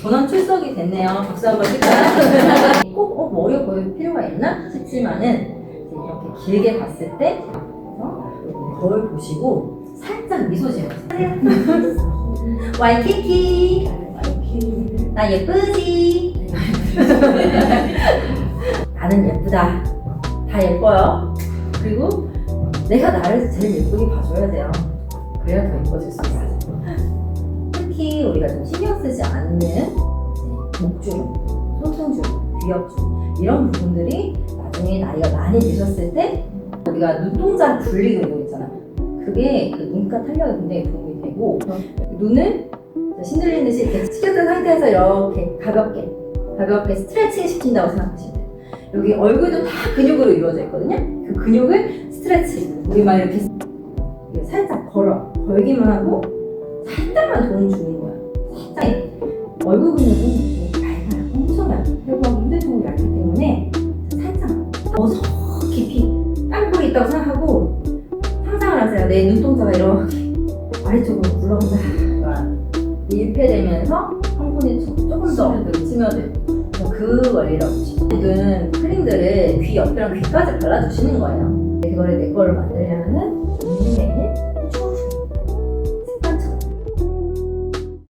전원 출석이 됐네요. 박수 한번 칠까요? 꼭 어, 머리가 보일 필요가 있나 싶지만은 이렇게 길게 봤을 때 여기 거울 보시고 살짝 미소 지어주세요. 와이키키 나 예쁘지? 나는 예쁘다. 다 예뻐요. 그리고 내가 나를 제일 예쁘게 봐줘야 돼요. 특히 우리가 좀 신경 쓰지 않는 이제 목주름, 손등주름, 귀엽주름 이런 부분들이 나중에 나이가 많이 드셨을 때 우리가 눈동자 굴리는 운동 있잖아요. 그게 그 눈가 탄력에 굉장히 도움이 되고 눈을 신들리는 듯이 이렇게 숙였던 상태에서 이렇게 가볍게 가볍게 스트레칭 시킨다고 생각하시면 돼요. 여기 얼굴도 다 근육으로 이루어져 있거든요. 그 근육을 스트레칭 우리만 이렇게 이렇게 살짝 걸어 걸기만 하고 살짝만 도움 주는 거야. 살짝 얼굴 근육은 얇아요. 엄청 얇아요. 혈관 힘들통이 얇기 때문에 살짝 어서 깊이 땀볼이 있다고 생각하고 상상을 하세요. 내 눈동자가 이렇게 아래쪽으로 굴러간다. 밀폐되면서 성분이 조- 조금 더 스며들고 그 원리라고 보시면 모든 크림들을 귀 옆이랑 귀까지 발라주시는 거예요. 그거를 내 거를 만들려면은